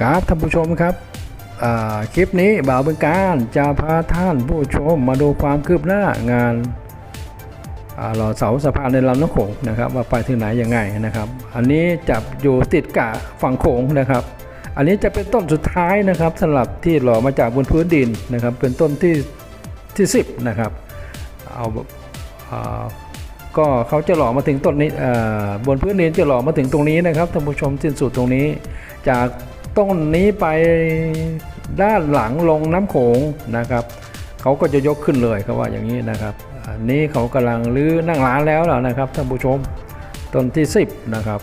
ครับท่านผู้ชมครับคลิปนี้บ่าวเบืองการจะพาท่านผู้ชมมาดูความคืบหน้างานหล่อเสาสะพานในลำน้ำโขงนะครับ ว่าไปถึงไหนยังไงนะครับ อันนี้จะอยู่ติดกับฝั่งโขงนะครับ อันนี้จะเป็นต้นสุดท้ายนะครับสำหรับที่หล่อมาจากบนพื้นดินนะครับ เป็นต้นที่ที่10นะครับเอาอ่าก็เขาจะหล่อมาถึงต้นนี้บนพื้นดินจะหล่อมาถึงตรงนี้นะครับท่านผู้ชมสิ้นสุดตรงนี้จาก ต้นนี้ไปด้านหลังลงน้ำโขงนะครับเขาก็จะยกขึ้นเลยเขาว่าอย่างนี้นะครับอันนี้เขากำลังรื้อนั่งร้านแล้วล่ะนะครับท่านผู้ชมต้นที่ 10 นะครับ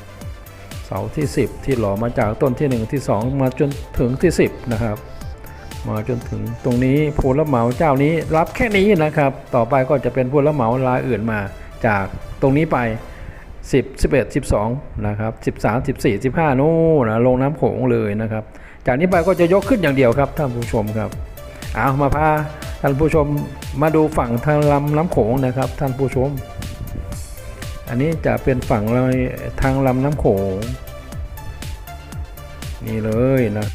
เสาที่ 10 ที่หล่อมาจากต้นที่ 1 ที่ 2 มาจนถึงที่ 10 นะครับ มาจนถึงตรงนี้ผู้รับเหมาเจ้านี้รับแค่นี้นะครับ ต่อไปก็จะเป็นผู้รับเหมารายอื่นมาจากตรงนี้ไป 10 11 12นะครับ13 14 15นู่นนะลงน้ำโขงเลยนะครับ จากนี้ไปก็จะยกขึ้นอย่างเดียวครับท่านผู้ชมครับเอามาพาท่านผู้ชมมาดูฝั่งทางลำน้ำโขงนะครับ ท่านผู้ชม อันนี้จะเป็นฝั่งทางลำน้ำโขง นี่เลยนะ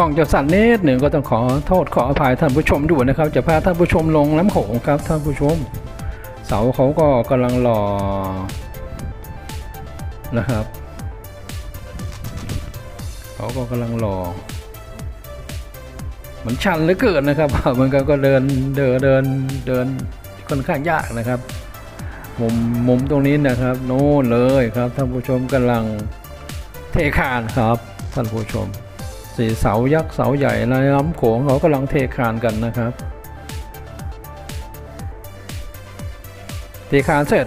ล้องจะสั่นนิดหนึ่งก็ต้องขอโทษขออภัยท่านผู้ชมด้วยนะครับ จะพาท่านผู้ชมลงน้ำโขงครับท่านผู้ชม เสาเขาก็กำลังหล่อนะครับเขาก็กำลังหล่อมันชันเหลือเกินนะครับมันก็ก็เดินเดินเดินเดินค่อนข้างยากนะครับมุมมุมตรงนี้นะครับ โน่นเลยครับท่านผู้ชมกำลังเทคานครับท่านผู้ชม สีเสายักษ์เสาใหญ่ในลำโขงเขากำลังเทคานกันนะครับเทคานเสร็จ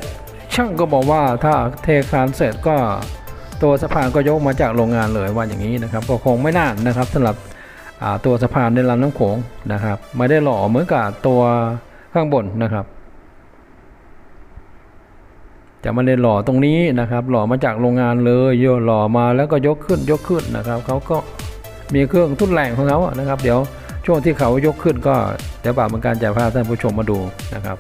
ช่างก็บอกว่าถ้าเทคานเสร็จก็ตัวสะพานก็ยกมาจากโรงงานเลยว่าอย่างนี้นะครับก็คงไม่นานนะครับสำหรับตัวสะพานในลำน้ำโขงนะครับ ไม่ได้หล่อเหมือนกับตัวข้างบนนะครับ จะไมาได้หล่อตรงนี้นะครับ หล่อมาจากโรงงานเลยโยหล่อมาแล้วก็ยกขึ้นยกขึ้นนะครับเขาก็ มีเครื่องทุ่นแรงของเขานะครับ เดี๋ยวช่วงที่เขายกขึ้นก็เดี๋ยวบ่าวเหมือนการจะพาท่านผู้ชมมาดูนะครับ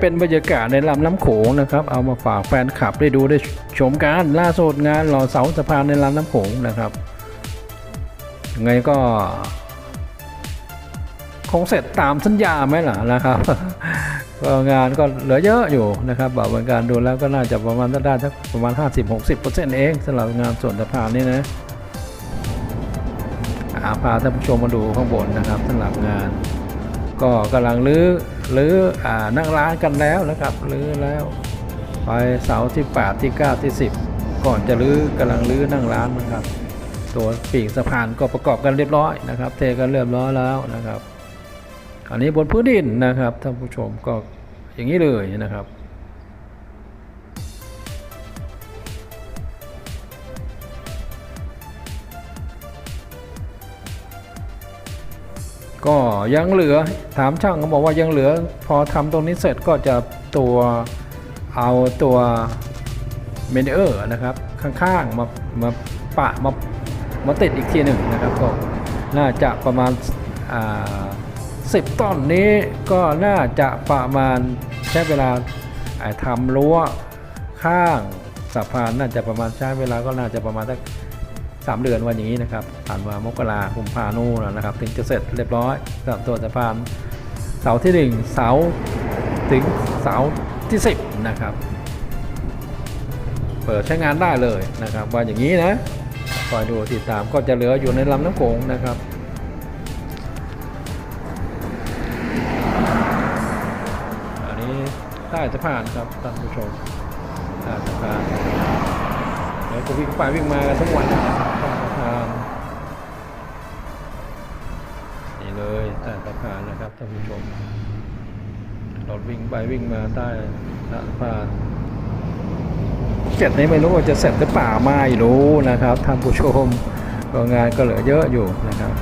เป็นบรรยากาศในลำน้ำโขงนะครับ เอามาฝากแฟนคลับได้ดูได้ชมกันล่าสุดงานหล่อเสาสะพานในลำน้ำโขงนะครับยังไงก็ คงเสร็จตามสัญญาไหมล่ะนะครับก็งานก็เหลือเยอะอยู่นะครับบอกเป็นการดูแล้วก็น่าจะประมาณได้สักประมาณ 50-60%เองสำหรับงานส่วนสะพานนี่นะอาพาท่านผู้ชมมาดูข้างบนนะครับสำหรับงาน ก็กำลังรื้อ หรืออนั่งร้านกันแล้วนะครับรื้อแล้วไปเสาที่8ที่9ที่ 10 ก่อนจะรื้อกำลังรื้อนั่งร้านนะครับ ตัวปีกสะพานก็ประกอบกันเรียบร้อยนะครับ เทกันเรียบร้อยแล้วนะครับ อันนี้บนพื้นดินนะครับท่านผู้ชมก็อย่างนี้เลยนะครับ ก็ยังเหลือถามช่างเขาบอกว่ายังเหลือ พอทำตรงนี้เสร็จก็จะตัวเอาตัวเมนเออร์นะครับ ข้างๆ มามาปะมามาติดอีกทีหนึ่งนะครับ ก็น่าจะประมาณอ่าสิบต้นนี้ก็น่าจะประมาณใช้เวลาอ่าทำรั้วข้างสะพานน่าจะประมาณใช้เวลาก็น่าจะประมาณสัก สามเดือนวันอย่างนี้นะครับ ผ่านมามกราคุมพานู่นนะครับ ถึงจะเสร็จเรียบร้อยสำหรับตัวสะพานเสาที่ 1 เสาถึงเสาที่ 10 นะครับ เปิดใช้งานได้เลยนะครับ ว่าอย่างนี้นะคอยดูติดตามก็จะเหลืออยู่ในลำน้ำโขงนะครับอันนี้ใต้สะพานครับท่านผู้ชมใต้สะพาน ก็วิ่งไปวิ่งมากันทุกวันนะครับใต้สะพานนี่เลยใต้สะพานนะครับท่านผู้ชมรถวิ่งไปวิ่งมาใต้สะพานเสร็จนี้ไม่รู้ว่าจะเสร็จหรือเปล่าไม่รู้นะครับท่านผู้ชมก็งานก็เหลือเยอะอยู่นะครับ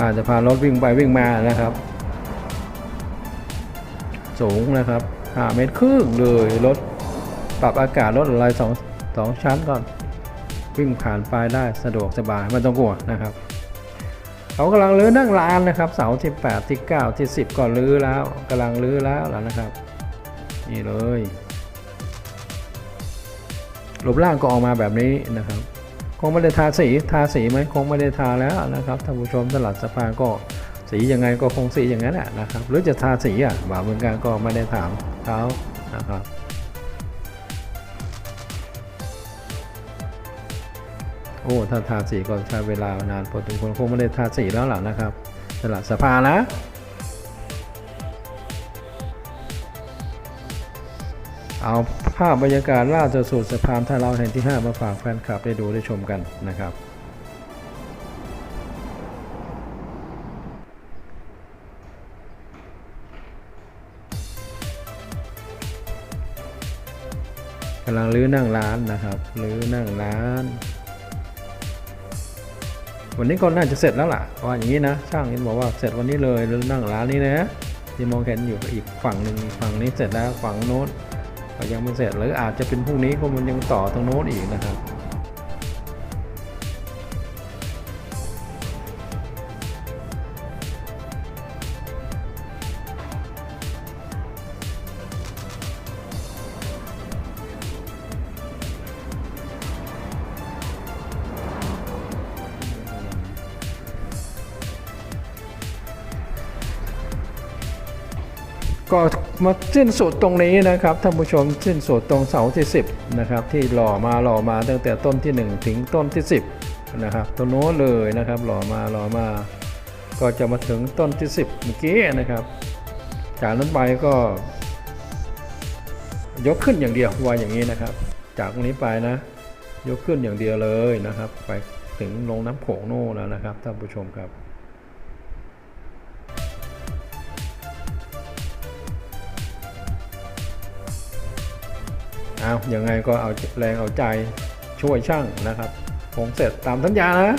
อาจจะพารถวิ่งไปวิ่งมานะครับ สูงนะครับ5เมตรครึ่งเลยรถปรับอากาศรถอะไรสองสองชั้นก่อนวิ่งผ่านไปได้สะดวกสบายไม่ต้องกลัวนะครับเขากำลังรื้อนั่งร้านนะครับ เสาที่8ที่9ที่10 ก็รื้อแล้วกำลังรื้อแล้วแล้วนะครับ นี่เลยรูปร่างก็ออกมาแบบนี้นะครับ คงไม่ได้ทาสีทาสีไหมคงไม่ได้ทาแล้วนะครับท่านผู้ชมสลัดสะพานก็ สียังไงก็คงสีอย่างนั้นแหละนะครับ หรือจะทาสีอะบ่าวเมืองการก็ไม่ได้ถามเขานะครับโอ้ถ้าทาสีก็ใช้เวลานานพอถึงคนคงไม่ได้ทาสีแล้วล่ะนะครับสลัดสภานะเอาภาพบรรยากาศล่าสุดสุดสะพานท่าเราแห่งที่ 5 มาฝากแฟนคลับได้ดูได้ชมกันนะครับ กำลังรื้อนั่งร้านนะครับรื้อนั่งร้าน วันนี้ก็น่าจะเสร็จแล้วล่ะว่าอย่างนี้นะช่างเห็นบอกว่าเสร็จวันนี้เลยรื้อนั่งร้านนี้นะที่มองเห็นอยู่อีกฝั่งหนึ่งฝั่งนี้เสร็จแล้วฝั่งโน้นก็ยังไม่เสร็จหรืออาจจะเป็นพรุ่งนี้ก็มันยังต่อตรงโน้นอีกนะครับ ก็มาสิ้นสุดตรงนี้นะครับท่านผู้ชมสิ้นสุดตรงเสาที่ 10นะครับที่หล่อมาหล่อมาตั้งแต่ต้นที่ 1 ถึงต้นที่ 10นะครับตรงโน้นเลยนะครับหล่อมาหล่อมา ก็จะมาถึงต้นที่ 10 เมื่อกี้นะครับ จากนั้นไปก็ ยกขึ้นอย่างเดียวว่าอย่างนี้นะครับ จากตรงนี้ไปนะ ยกขึ้นอย่างเดียวเลยนะครับ ไปถึงลงน้ำโขงโน่นแล้วนะครับท่านผู้ชมครับ เอาย่างไงก็เอาแรงเอาใจช่วยช่างนะครับผมเสร็จตามสัญญานะ